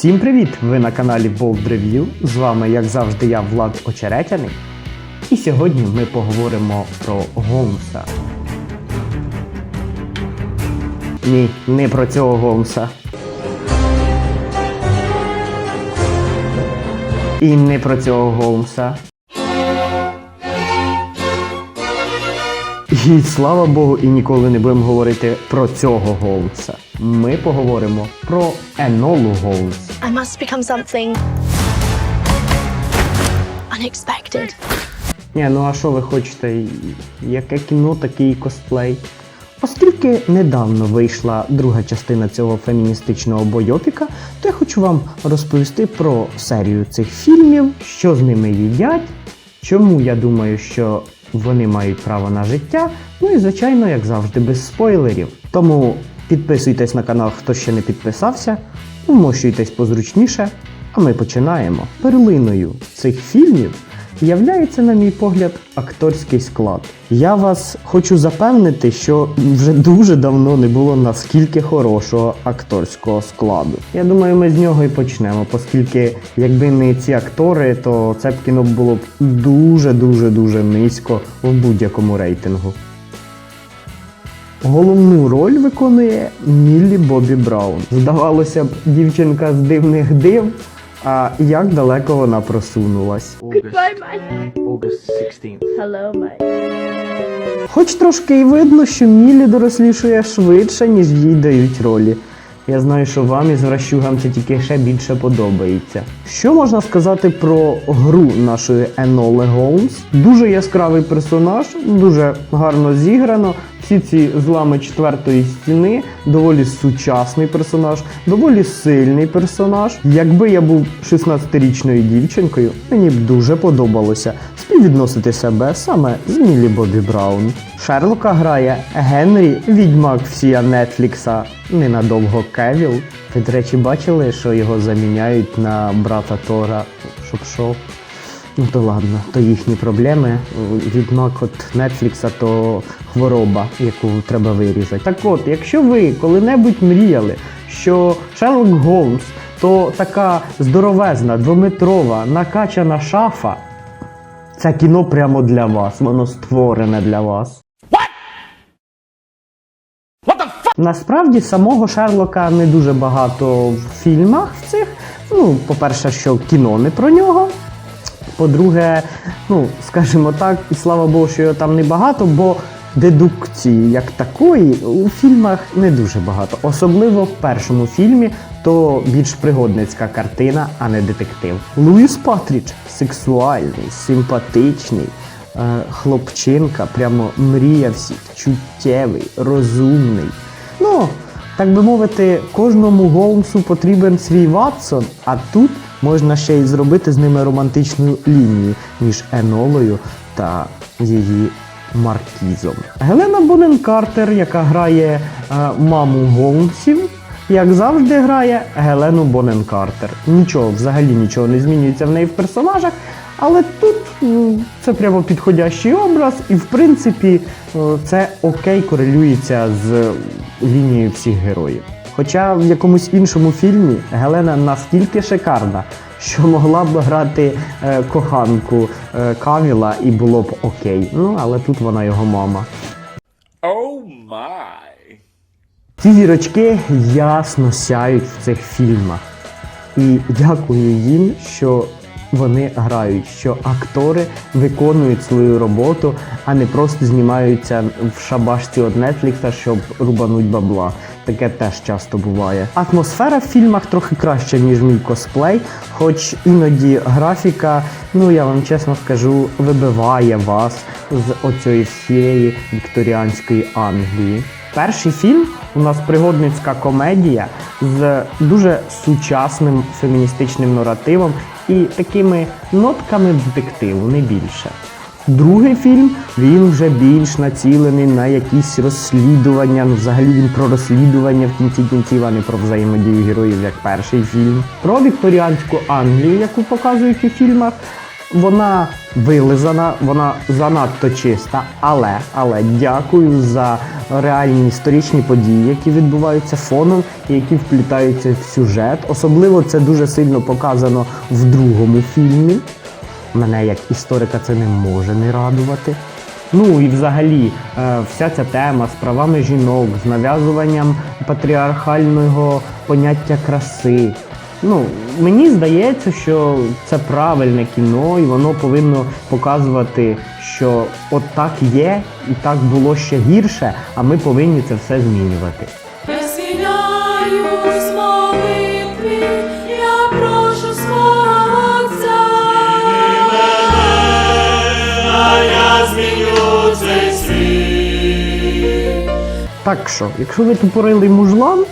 Всім привіт! Ви на каналі Bold Review. З вами, як завжди, я Влад Очеретяний. І сьогодні ми поговоримо про Голмса. Ні, не про цього Голмса. І не про цього Голмса. І слава Богу, і ніколи не будемо говорити про цього Голмса. Ми поговоримо про Енолу Голмс. I must become something unexpected. Ні, ну а що ви хочете? Яке кіно, такий косплей? Оскільки недавно вийшла друга частина цього феміністичного бойопіка, то я хочу вам розповісти про серію цих фільмів, що з ними їдять, чому я думаю, що вони мають право на життя. Ну і звичайно, як завжди, без спойлерів. Тому підписуйтесь на канал, хто ще не підписався, вмощуйтесь позручніше, а ми починаємо. Перлиною цих фільмів являється, на мій погляд, акторський склад. Я вас хочу запевнити, що вже дуже давно не було наскільки хорошого акторського складу. Я думаю, ми з нього і почнемо, оскільки якби не ці актори, то це б кіно було б дуже дуже дуже низько в будь-якому рейтингу. Головну роль виконує Міллі Бобі Браун. Здавалося б, дівчинка з дивних див. А як далеко вона просунулась? Goodbye, Mike. August 16th. Hello, Mike. Хоч трошки і видно, що Міллі дорослішує швидше, ніж їй дають ролі. Я знаю, що вам із вращугам це тільки ще більше подобається. Що можна сказати про гру нашої Еноли Голмс? Дуже яскравий персонаж, дуже гарно зіграно. Всі ці злами четвертої стіни, доволі сучасний персонаж, доволі сильний персонаж. Якби я був 16-річною дівчинкою, мені б дуже подобалося співвідносити себе саме з Міллі Бобі Браун. Шерлока грає Генрі, відьмак всія Нетфлікса, ненадовго Кевіл. Ви, до речі, бачили, що його заміняють на брата Тора, щоб шов? Ну то ладно, то їхні проблеми. Відьмак от Нетфлікса то хвороба, яку треба вирізати. Так от, якщо ви коли-небудь мріяли, що Шерлок Голмс то така здоровезна, двометрова, накачана шафа, це кіно прямо для вас, воно створене для вас. Насправді самого Шерлока не дуже багато в фільмах в цих. Ну, по-перше, що кіно не про нього. По-друге, ну, скажімо так, і слава Богу, що його там не багато, бо дедукції як такої у фільмах не дуже багато. Особливо в першому фільмі то більш пригодницька картина, а не детектив. Луїс Патріч сексуальний, симпатичний. е, Хлопчинка, прямо мрія всіх, чуттєвий, розумний. Ну, так би мовити, кожному Голмсу потрібен свій Ватсон, а тут можна ще й зробити з ними романтичну лінію між Енолою та її Маркізом. Гелена Бонен Картер, яка грає е, маму Голмсів, як завжди грає Гелену Бонен Картер. Нічого, взагалі нічого не змінюється в неї в персонажах. Але тут це прямо підходящий образ, і в принципі е, це окей корелюється з лінією всіх героїв. Хоча в якомусь іншому фільмі Гелена настільки шикарна, що могла б грати е, коханку е, Каміла і було б окей. Ну але тут вона його мама. Oh my. Ці зірочки ясно сяють в цих фільмах. І дякую їм, що вони грають, що актори виконують свою роботу, а не просто знімаються в шабашці від Netflix, щоб рубануть бабла. Таке теж часто буває. Атмосфера в фільмах трохи краща, ніж мій косплей, хоч іноді графіка, ну я вам чесно скажу, вибиває вас з оцієї всієї вікторіанської Англії. Перший фільм у нас пригодницька комедія з дуже сучасним феміністичним наративом і такими нотками детективу, не більше. Другий фільм він вже більш націлений на якісь розслідування. Ну, взагалі він про розслідування в кінці кінців, а не про взаємодію героїв, як перший фільм. Про вікторіанську Англію, яку показують у фільмах. Вона вилизана, вона занадто чиста, але, але дякую за реальні історичні події, які відбуваються фоном і які вплітаються в сюжет. Особливо це дуже сильно показано в другому фільмі. Мене як історика це не може не радувати. Ну і взагалі, е, вся ця тема з правами жінок, з нав'язуванням патріархального поняття краси. Ну, мені здається, що це правильне кіно, і воно повинно показувати, що от так є, і так було ще гірше, а ми повинні це все змінювати. Так що, якщо ви тупорилий мужлан,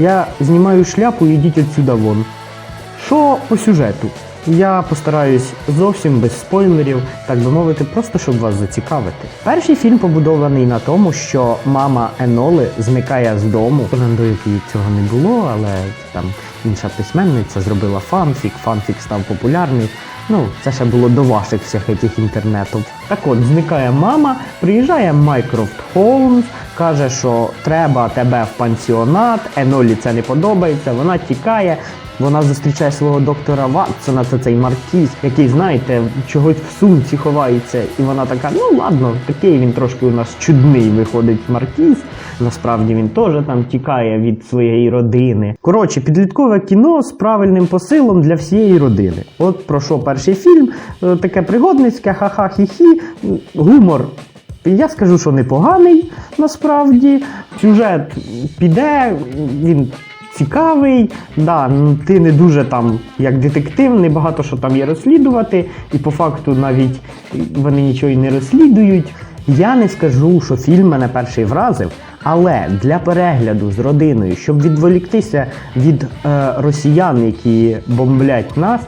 я знімаю шляпу і йдіть отсюда вон. Що по сюжету? Я постараюсь зовсім без спойлерів, так би мовити, просто щоб вас зацікавити. Перший фільм побудований на тому, що мама Еноли зникає з дому. В Нандоїві цього не було, але там інша письменниця зробила фанфік, фанфік став популярний. Ну, це ще було до ваших всіх цих інтернетів. Так от, зникає мама, приїжджає Майкрофт Холмс, каже, що треба тебе в пансіонат, Енолі це не подобається, вона тікає. Вона зустрічає свого доктора Ватсона, це цей Маркіз, який, знаєте, чогось в сумці ховається. І вона така, ну ладно, такий він трошки у нас чудний виходить Маркіз. Насправді він теж там тікає від своєї родини. Коротше, підліткове кіно з правильним посилом для всієї родини. От про що перший фільм, Е, таке пригодницьке, ха-ха, хі-хі, гумор я скажу, що непоганий насправді. Сюжет піде, він цікавий. Да, ну, ти не дуже там як детектив, небагато що там є розслідувати, і по факту навіть вони нічого й не розслідують. Я не скажу, що фільм мене перший вразив, але для перегляду з родиною, щоб відволіктися від е, росіян, які бомблять нас,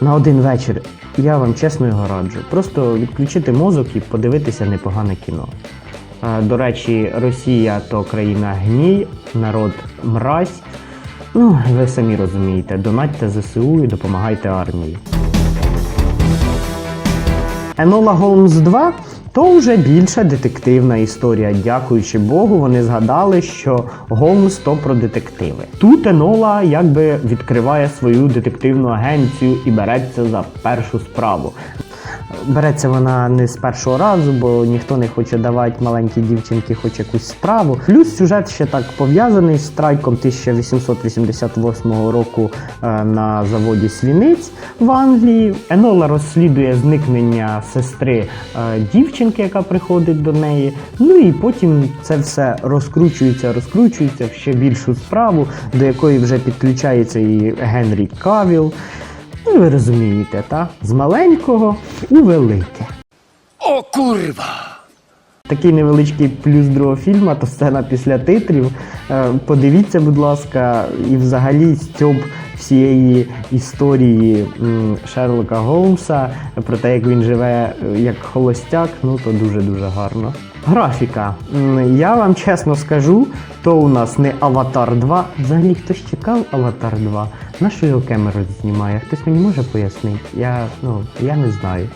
на один вечір. Я вам чесно його раджу. Просто відключити мозок і подивитися непогане кіно. До речі, Росія то країна гній, народ мразь. Ну, ви самі розумієте, донатьте ЗСУ і допомагайте армії. Енола Голмс 2 то вже більша детективна історія. Дякуючи Богу, вони згадали, що Голмс то про детективи. Тут Енола якби відкриває свою детективну агенцію і береться за першу справу. Береться вона не з першого разу, бо ніхто не хоче давати маленькій дівчинці хоч якусь справу. Плюс сюжет ще так пов'язаний з страйком 1888 року е, на заводі Свіниць в Англії. Енола розслідує зникнення сестри е, дівчинки, яка приходить до неї. Ну і потім це все розкручується, розкручується в ще більшу справу, до якої вже підключається і Генрі Кавіл. Ну, ви розумієте, та? З маленького у велике. О курва! Такий невеличкий плюс другого фільму, то сцена після титрів. Е, Подивіться, будь ласка, і взагалі стьоп всієї історії Шерлока Голмса про те, як він живе е, як холостяк, ну то дуже-дуже гарно. Графіка. Я вам чесно скажу, то у нас не Аватар 2. Взагалі хтось чекав Аватар 2. На що його Кемерон знімає? Хтось мені може пояснити? Я, ну, я не знаю.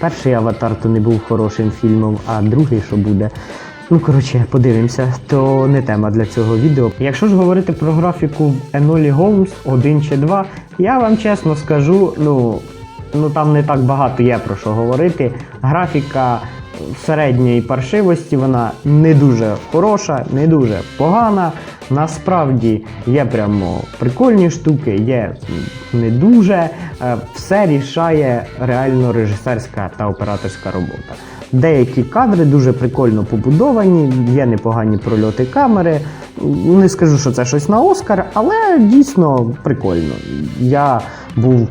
Перший аватар то не був хорошим фільмом, а другий, що буде. Ну, коротше, подивимося, то не тема для цього відео. Якщо ж говорити про графіку Енолі Голмс 1 чи 2, я вам чесно скажу, ну, ну там не так багато є про що говорити. Графіка середньої паршивості, вона не дуже хороша, не дуже погана. Насправді є прямо прикольні штуки, є не дуже. Е, Все рішає реально режисерська та операторська робота. Деякі кадри дуже прикольно побудовані, є непогані прольоти камери. Не скажу, що це щось на Оскар, але дійсно прикольно. Я був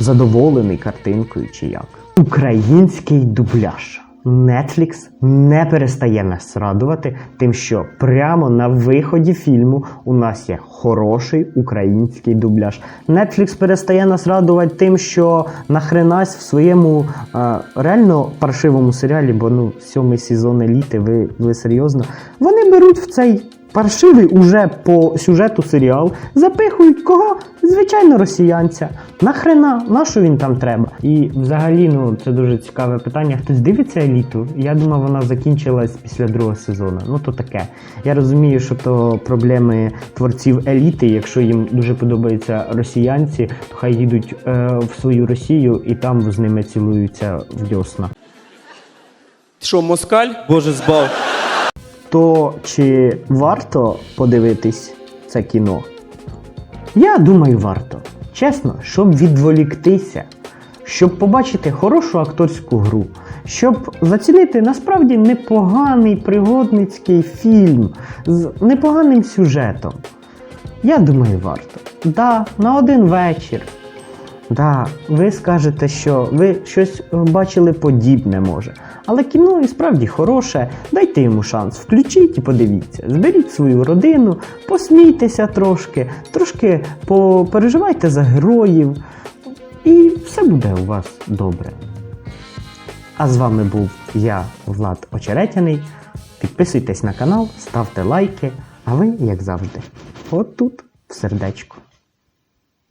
задоволений картинкою чи як. Український дубляж. Netflix не перестає нас радувати тим, що прямо на виході фільму у нас є хороший український дубляж. Netflix перестає нас радувати тим, що нахренась в своєму е, реально паршивому серіалі, бо ну сьомий сезон еліти, ви, ви серйозно. Вони беруть в цей паршивий уже по сюжету серіал запихують кого? Звичайно, росіянця. Нахрена? На що він там треба? І взагалі, ну це дуже цікаве питання. Хтось дивиться еліту? Я думав, вона закінчилась після другого сезону. Ну то таке. Я розумію, що то проблеми творців еліти. Якщо їм дуже подобаються росіянці, то хай їдуть е, в свою Росію і там з ними цілуються в дьосна. Що, москаль? Боже збав. То чи варто подивитись це кіно? Я думаю, варто. Чесно, щоб відволіктися, щоб побачити хорошу акторську гру, щоб зацінити насправді непоганий пригодницький фільм з непоганим сюжетом. Я думаю, варто. Да, на один вечір. Да, ви скажете, що ви щось е, бачили подібне може. Але кіно і справді хороше. Дайте йому шанс, включіть і подивіться. Зберіть свою родину, посмійтеся трошки, трошки попереживайте за героїв, і все буде у вас добре. А з вами був я, Влад Очеретяний. Підписуйтесь на канал, ставте лайки, а ви, як завжди, от тут, в сердечко.